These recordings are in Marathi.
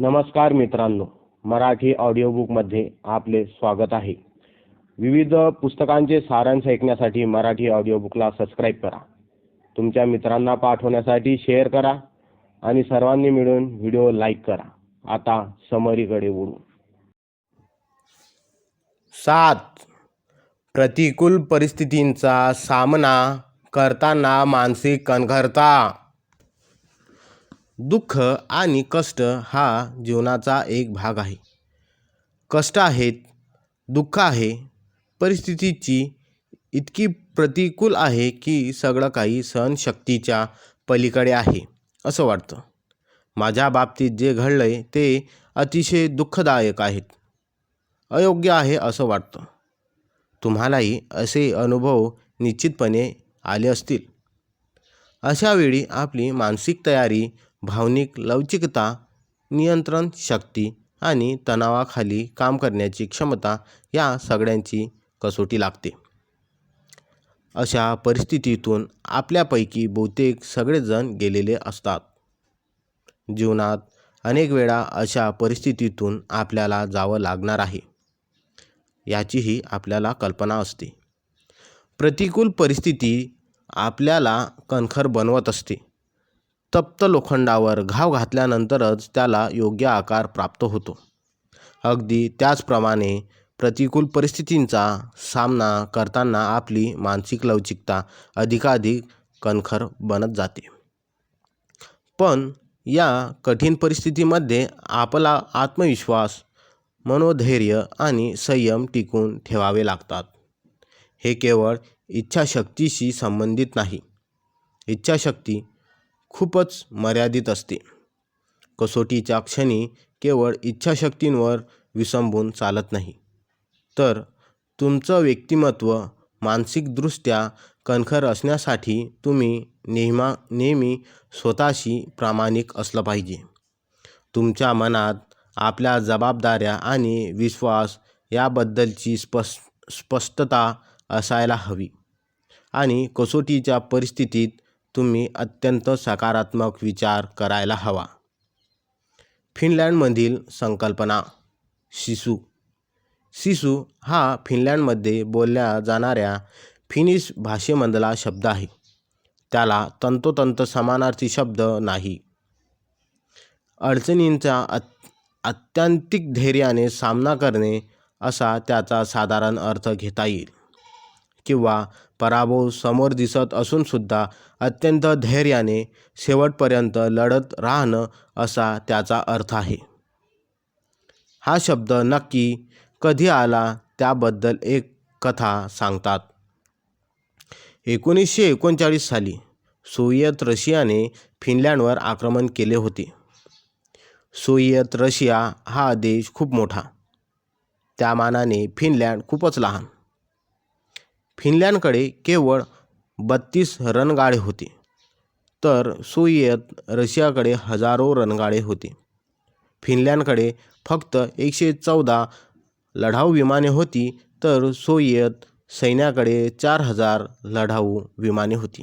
नमस्कार मित्रांनो मराठी ऑडिओबुकमध्ये आपले स्वागत आहे. विविध पुस्तकांचे सारांश ऐकण्यासाठी मराठी ऑडिओबुकला सबस्क्राईब करा. तुमच्या मित्रांना पाठवण्यासाठी शेअर करा आणि सर्वांनी मिळून व्हिडिओ लाईक करा. आता समरीकडे उडू सात. प्रतिकूल परिस्थितींचा सामना करताना मानसिक कणखरता. दुःख आणि कष्ट हा जीवनाचा एक भाग आहे. कष्ट आहेत दुःख आहे परिस्थितीची इतकी प्रतिकूल आहे की सगळं काही सहनशक्तीच्या पलीकडे आहे असं वाटतं. माझ्या बाबतीत जे घडलं आहे ते अतिशय दुःखदायक आहेत अयोग्य आहे असं वाटतं. तुम्हालाही असे अनुभव निश्चितपणे आले असतील. अशावेळी आपली मानसिक तयारी भावनिक लवचिकता नियंत्रण शक्ती आणि तणावाखाली काम करण्याची क्षमता या सगळ्यांची कसोटी लागते. अशा परिस्थितीतून आपल्यापैकी बहुतेक सगळेजण गेलेले असतात. जीवनात अनेक वेळा अशा परिस्थितीतून आपल्याला जावं लागणार आहे याचीही आपल्याला कल्पना असते. प्रतिकूल परिस्थिती आपल्याला कणखर बनवत असते. तप्त लोखंडावर घाव घातल्यानंतरच त्याला योग्य आकार प्राप्त होतो. अगदी त्याचप्रमाणे प्रतिकूल परिस्थितींचा सामना करताना आपली मानसिक लवचिकता अधिकाधिक कणखर बनत जाते. पण या कठीण परिस्थितीमध्ये आपला आत्मविश्वास मनोधैर्य आणि संयम टिकून ठेवावे लागतात. हे केवळ इच्छाशक्तीशी संबंधित नाही. इच्छाशक्ती खूपच मर्यादित असते. कसोटीच्या क्षणी केवळ इच्छाशक्तींवर विसंबून चालत नाही. तर तुमचं व्यक्तिमत्व मानसिकदृष्ट्या कणखर असण्यासाठी तुम्ही नेहमा नेहमी स्वतःशी प्रामाणिक असलं पाहिजे. तुमच्या मनात आपल्या जबाबदाऱ्या आणि विश्वास याबद्दलची स्पष स्पष्टता असायला हवी. आणि कसोटीच्या परिस्थितीत तुम्ही अत्यंत सकारात्मक विचार करायला हवा. फिनलँडमधील संकल्पना शिसू. सिसू हा फिनलँडमध्ये बोलल्या जाणाऱ्या फिनिश भाषेमधला शब्द आहे. त्याला तंतोतंत समानार्थी शब्द नाही. अडचणींचा अत आत्यंतिक धैर्याने सामना करणे असा त्याचा साधारण अर्थ घेता येईल. किंवा पराभव समोर दिसत असूनसुद्धा अत्यंत धैर्याने शेवटपर्यंत लढत राहणं असा त्याचा अर्थ आहे. हा शब्द नक्की कधी आला त्याबद्दल एक कथा सांगतात. एकोणीसशे एकोणचाळीस साली सोवियत रशियाने फिनलँडवर आक्रमण केले होते. सोवियत रशिया हा देश खूप मोठा. त्या मानाने फिनलँड खूपच लहान. फिनलँडकडे केवळ बत्तीस रणगाडे होते तर सोव्हिएत रशियाकडे हजारो रणगाडे होते. फिनलँडकडे फक्त एकशे चौदा लढाऊ विमाने होती तर सोव्हिएत सैन्याकडे चार हजार लढाऊ विमाने होती.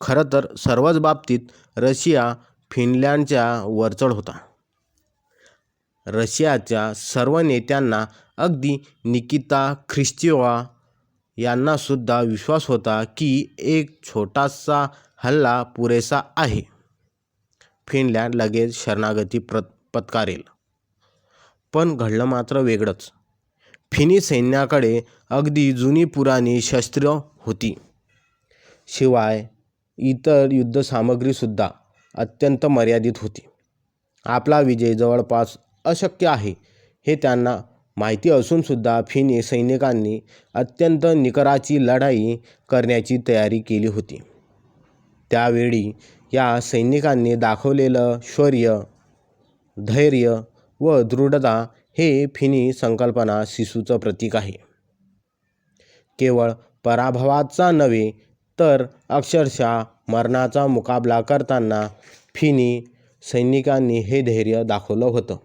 खरं तर सर्वच बाबतीत रशिया फिनलँडच्या वरचढ होता. रशियाच्या सर्व नेत्यांना अगदी निकिता ख्रिश्चिवा यांनासुद्धा विश्वास होता की एक छोटासा हल्ला पुरेसा आहे. फिनलँड लगेच शरणागती प्र पत्कारेल. पण घडलं मात्र वेगळंच. फिनी सैन्याकडे अगदी जुनी पुराणी शस्त्र होती. शिवाय इतर युद्धसामग्रीसुद्धा अत्यंत मर्यादित होती. आपला विजय जवळपास अशक्य आहे हे त्यांना माहिती असूनसुद्धा फिनी सैनिकांनी अत्यंत निकराची लढाई करण्याची तयारी केली होती. त्यावेळी या सैनिकांनी दाखवलेलं शौर्य धैर्य व दृढता हे फिनी संकल्पना शिसूचं प्रतीक आहे. केवळ पराभवाचा नव्हे तर अक्षरशः मरणाचा मुकाबला करताना फिनी सैनिकांनी हे धैर्य दाखवलं होतं.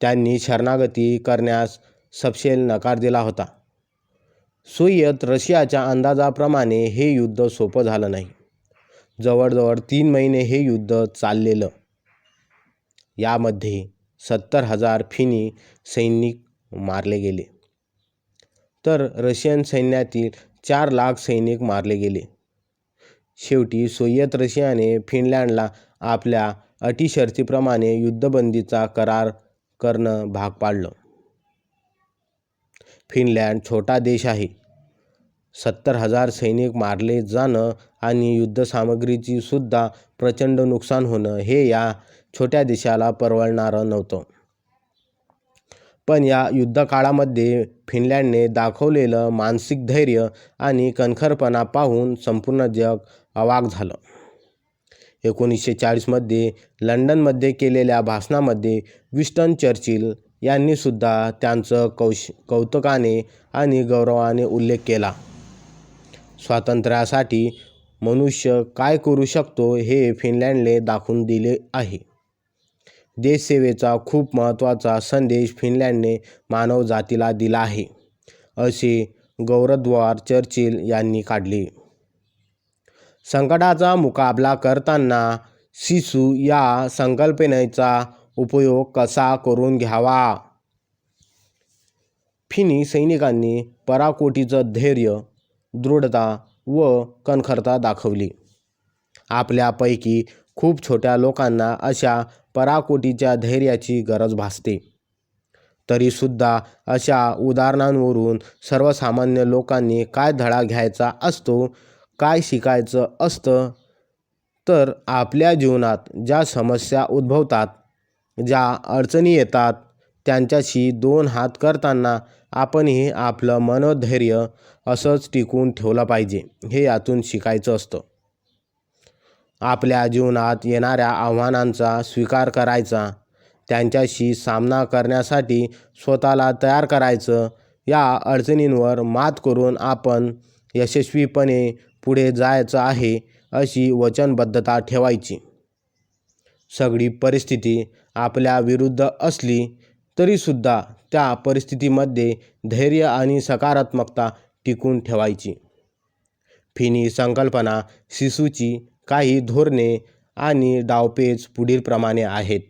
त्यांनी शरणागती करण्यास सपशेल नकार दिला होता. सुयत रशियाच्या अंदाजाप्रमाणे हे युद्ध सोपं झालं नाही. जवळजवळ तीन महिने हे युद्ध चाललेलं. यामध्ये सत्तर हजार फिनी सैनिक मारले गेले. तर रशियन सैन्यातील चार लाख सैनिक मारले गेले. शेवटी सोयत रशियाने फिनलँडला आपल्या अटी शर्तीप्रमाणे युद्धबंदीचा करार करणं भाग पाडलं. फिनलँड छोटा देश आहे. सत्तर हजार सैनिक मारले जाणं आणि युद्धसामग्रीची सुद्धा प्रचंड नुकसान होणं हे या छोट्या देशाला परवडणारं नव्हतं. पण या युद्धकाळामध्ये फिनलँडने दाखवलेलं मानसिक धैर्य आणि कणखरपणा पाहून संपूर्ण जग अवाक झालं. एकोणीसशे चाळीसमध्ये लंडनमध्ये केलेल्या भाषणामध्ये विस्टन चर्चिल यांनीसुद्धा त्यांचं कौश कौतुकाने आणि गौरवाने उल्लेख केला. स्वातंत्र्यासाठी मनुष्य काय करू शकतो हे फिनलँडने दाखवून दिले आहे. देशसेवेचा खूप महत्त्वाचा संदेश फिनलँडने मानवजातीला दिला आहे असे गौरद्वार चर्चिल यांनी काढले. संकटाचा मुकाबला करताना शिशु या संकल्पनेचा उपयोग कसा करून घ्यावा? फिनी सैनिकांनी पराकोटीचं धैर्य दृढता व कणखरता दाखवली. आपल्यापैकी खूप छोट्या लोकांना अशा पराकोटीच्या धैर्याची गरज भासते. तरीसुद्धा अशा उदाहरणांवरून सर्वसामान्य लोकांनी काय धडा घ्यायचा असतो काय शिकायचं असतं तर आपल्या जीवनात ज्या समस्या उद्भवतात ज्या अडचणी येतात त्यांच्याशी दोन हात करताना आपणही आपलं मनोधैर्य असंच टिकून ठेवलं पाहिजे हे यातून शिकायचं असतं. आपल्या जीवनात येणाऱ्या आव्हानांचा स्वीकार करायचा त्यांच्याशी सामना करण्यासाठी स्वतःला तयार करायचं या अडचणींवर मात करून आपण यशस्वीपणे पुढे जायचं आहे अशी वचनबद्धता ठेवायची. सगळी परिस्थिती आपल्या विरुद्ध असली तरीसुद्धा त्या परिस्थितीमध्ये धैर्य आणि सकारात्मकता टिकून ठेवायची. फिनी संकल्पना शिसूची काही धोरणे आणि डावपेच पुढीलप्रमाणे आहेत.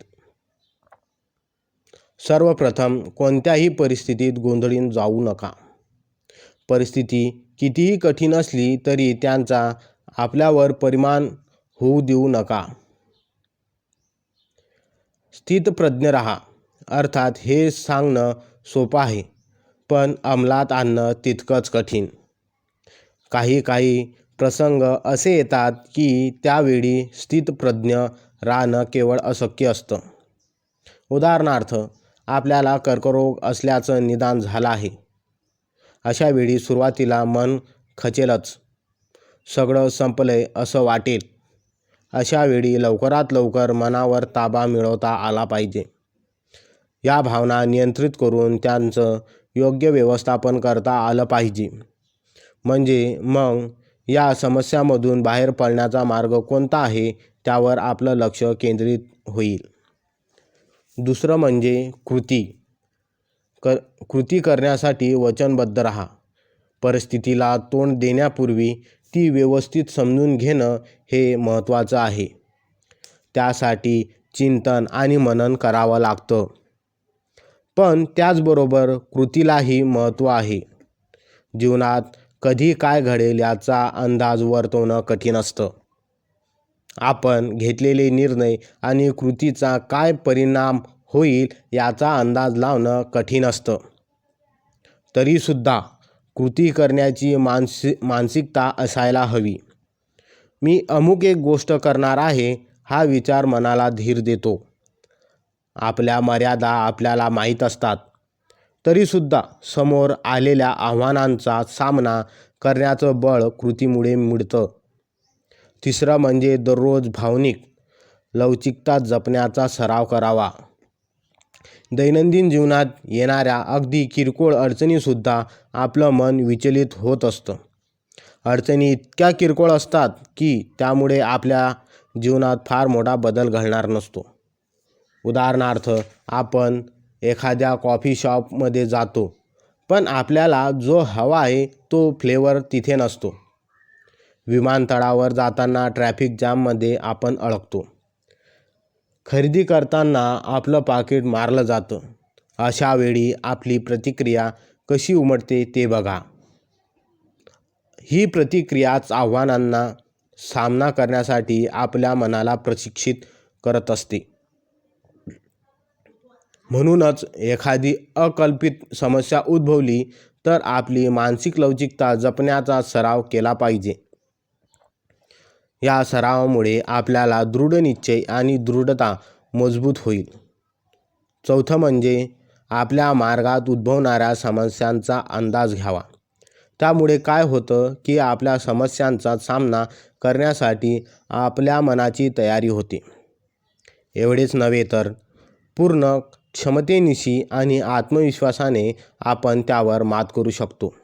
सर्वप्रथम कोणत्याही परिस्थितीत गोंधळून जाऊ नका. परिस्थिती कितीही कठीण असली तरी त्यांचा आपल्यावर परिमाण होऊ देऊ नका. स्थितप्रज्ञ राहा. अर्थात हे सांगणं सोपं आहे पण अंमलात आणणं तितकंच कठीण. काही काही प्रसंग असे येतात की त्यावेळी स्थितप्रज्ञ राहणं केवळ अशक्य असतं. उदाहरणार्थ आपल्याला कर्करोग असल्याचं निदान झालं आहे. अशावेळी सुरुवातीला मन खचेलच. सगळं संपलंय असं वाटेल. अशावेळी लवकरात लवकर मनावर ताबा मिळवता आला पाहिजे. या भावना नियंत्रित करून त्यांचं योग्य व्यवस्थापन करता आलं पाहिजे. म्हणजे मग या समस्यामधून बाहेर पडण्याचा मार्ग कोणता आहे त्यावर आपलं लक्ष केंद्रित होईल. दुसरं म्हणजे कृती. क कृती करण्यासाठी वचनबद्ध राहा. परिस्थितीला तोंड देण्यापूर्वी ती व्यवस्थित समजून घेणं हे महत्त्वाचं आहे. त्यासाठी चिंतन आणि मनन करावं लागतं. पण त्याचबरोबर कृतीलाही महत्त्व आहे. जीवनात कधी काय घडेल याचा अंदाज वर्तवणं कठीण असतं. आपण घेतलेले निर्णय आणि कृतीचा काय परिणाम होईल याचा अंदाज लावणं कठीण असतं. तरीसुद्धा कृती करण्याची मानसि मानसिकता असायला हवी. मी अमुक एक गोष्ट करणार आहे हा विचार मनाला धीर देतो. आपल्या मर्यादा आपल्याला माहीत असतात. तरीसुद्धा समोर आलेल्या आव्हानांचा सामना करण्याचं बळ कृतीमुळे मिळतं. तिसरं म्हणजे दररोज भावनिक लवचिकता जपण्याचा सराव करावा. दैनंदिन जीवनात येणाऱ्या अगदी किरकोळ अडचणीसुद्धा आपलं मन विचलित होत असतं. अडचणी इतक्या किरकोळ असतात की त्यामुळे आपल्या जीवनात फार मोठा बदल घडणार नसतो. उदाहरणार्थ आपण एखाद्या कॉफी शॉपमध्ये जातो पण आपल्याला जो हवा आहे तो फ्लेवर तिथे नसतो. विमानतळावर जाताना ट्रॅफिक जाममध्ये आपण अडकतो. खरेदी करताना आपलं पाकिट मारलं जातं. अशा वेळी आपली प्रतिक्रिया कशी उमटते ते बघा. ही प्रतिक्रियाच आव्हानांना सामना करण्यासाठी आपल्या मनाला प्रशिक्षित करत असते. म्हणूनच एखादी अकल्पित समस्या उद्भवली तर आपली मानसिक लवचिकता जपण्याचा सराव केला पाहिजे. या सरावामुळे आपल्याला दृढ निश्चय आणि दृढता मजबूत होईल. चौथं म्हणजे आपल्या मार्गात उद्भवणाऱ्या समस्यांचा अंदाज घ्यावा. त्यामुळे काय होतं की आपल्या समस्यांचा सामना करण्यासाठी आपल्या मनाची तयारी होते. एवढेच नव्हे तर पूर्ण क्षमतेनिशी आणि आत्मविश्वासाने आपण त्यावर मात करू शकतो.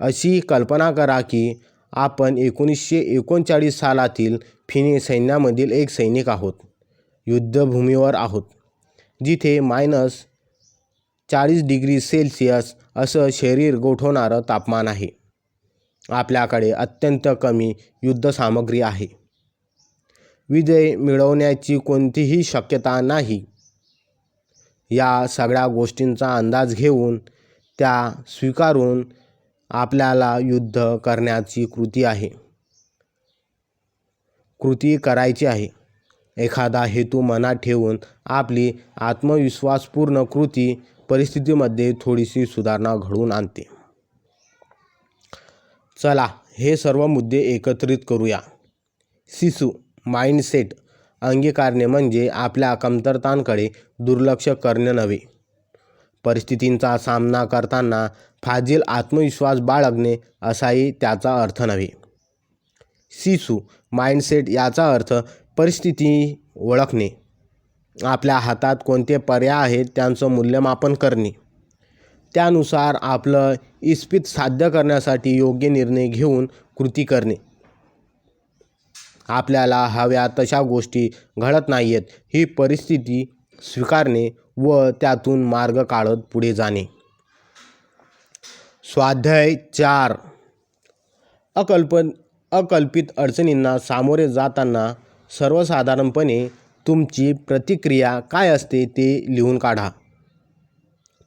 अशी कल्पना करा की आपण एकोणीसशे एकोणचाळीस सालातील फिनी सैन्यामधील एक सैनिक आहोत. युद्धभूमीवर आहोत. जिथे मायनस चाळीस डिग्री सेल्सिअस असं शरीर गोठवणारं तापमान आहे. आपल्याकडे अत्यंत कमी युद्धसामग्री आहे. विजय मिळवण्याची कोणतीही शक्यता नाही. या सगळ्या गोष्टींचा अंदाज घेऊन त्या स्वीकारून आपल्याला युद्ध करण्याची कृती आहे. कृती करायची आहे. एखादा हेतू मनात ठेवून आपली आत्मविश्वासपूर्ण कृती परिस्थितीमध्ये थोडीशी सुधारणा घडवून आणते. चला हे सर्व मुद्दे एकत्रित करूया. शिसू माइंडसेट अंगीकारणे म्हणजे आपल्या कमतरतांकडे दुर्लक्ष करणे नव्हे. परिस्थितींचा सामना करताना फाजील आत्मविश्वास बाळगणे असाही त्याचा अर्थ नव्हे. सिसू माइंडसेट याचा अर्थ परिस्थिती ओळखणे. आपल्या हातात कोणते पर्याय आहेत त्यांचं मूल्यमापन करणे. त्यानुसार आपलं इस्पित साध्य करण्यासाठी योग्य निर्णय घेऊन कृती करणे. आपल्याला हव्या तशा गोष्टी घडत नाही आहेत ही परिस्थिती स्वीकारणे व त्यातून मार्ग काढत पुढे जाणे. स्वाध्याय चार. अकल्पन अकल्पित अडचणींना सामोरे जाताना सर्वसाधारणपणे तुमची प्रतिक्रिया काय असते ते लिहून काढा.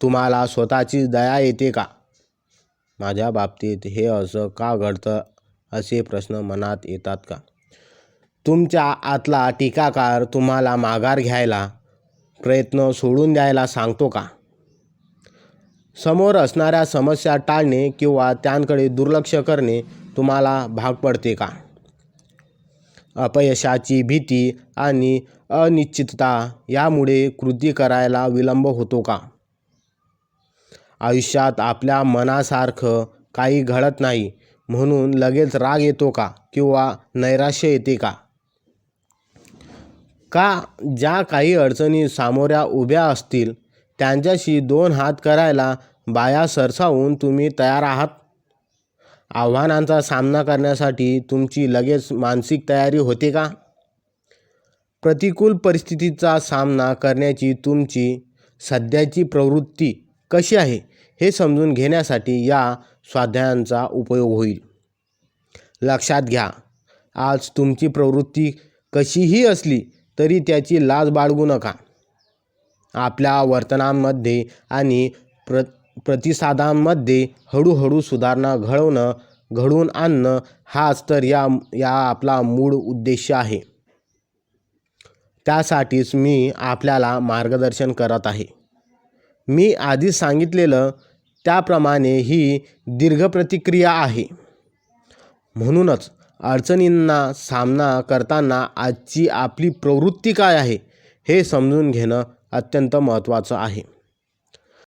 तुम्हाला स्वतःची दया येते का? माझ्या बाबतीत हे असं का घडतं असे प्रश्न मनात येतात का? तुमच्या आतला टीकाकार तुम्हाला माघार घ्यायला प्रयत्न सोडून द्यायला सांगतो का? समोर असणाऱ्या समस्या टाळणे किंवा त्यांकडे दुर्लक्ष करणे तुम्हाला भाग पडते का? अपयशाची भीती आणि अनिश्चितता यामुळे कृती करायला विलंब होतो का? आयुष्यात आपल्या मनासारखं काही घडत नाही म्हणून लगेच राग येतो का किंवा नैराश्य येते का? का ज्या काही अडचणी सामोऱ्या उभ्या असतील त्यांच्याशी दोन हात करायला बाया सरसावून तुम्ही तयार आहात? आव्हानांचा सामना करण्यासाठी तुमची लगेच मानसिक तयारी होते का? प्रतिकूल परिस्थितीचा सामना करण्याची तुमची सध्याची प्रवृत्ती कशी आहे हे समजून घेण्यासाठी या स्वाध्यायांचा उपयोग होईल. लक्षात घ्या आज तुमची प्रवृत्ती कशीही असली तरी त्याची लाज बाळगू नका. आपल्या वर्तनामध्ये आणि प्र प्रतिसादांमध्ये हळूहळू सुधारणा घडवणं घडवून आणणं हाच तर या या आपला मूळ उद्देश आहे. त्यासाठीच मी आपल्याला मार्गदर्शन करत आहे. मी आधी सांगितलेलं त्याप्रमाणे ही दीर्घ प्रतिक्रिया आहे. म्हणूनच अडचणींना सामना करताना आजची आपली प्रवृत्ती काय आहे हे समजून घेणं अत्यंत महत्त्वाचं आहे.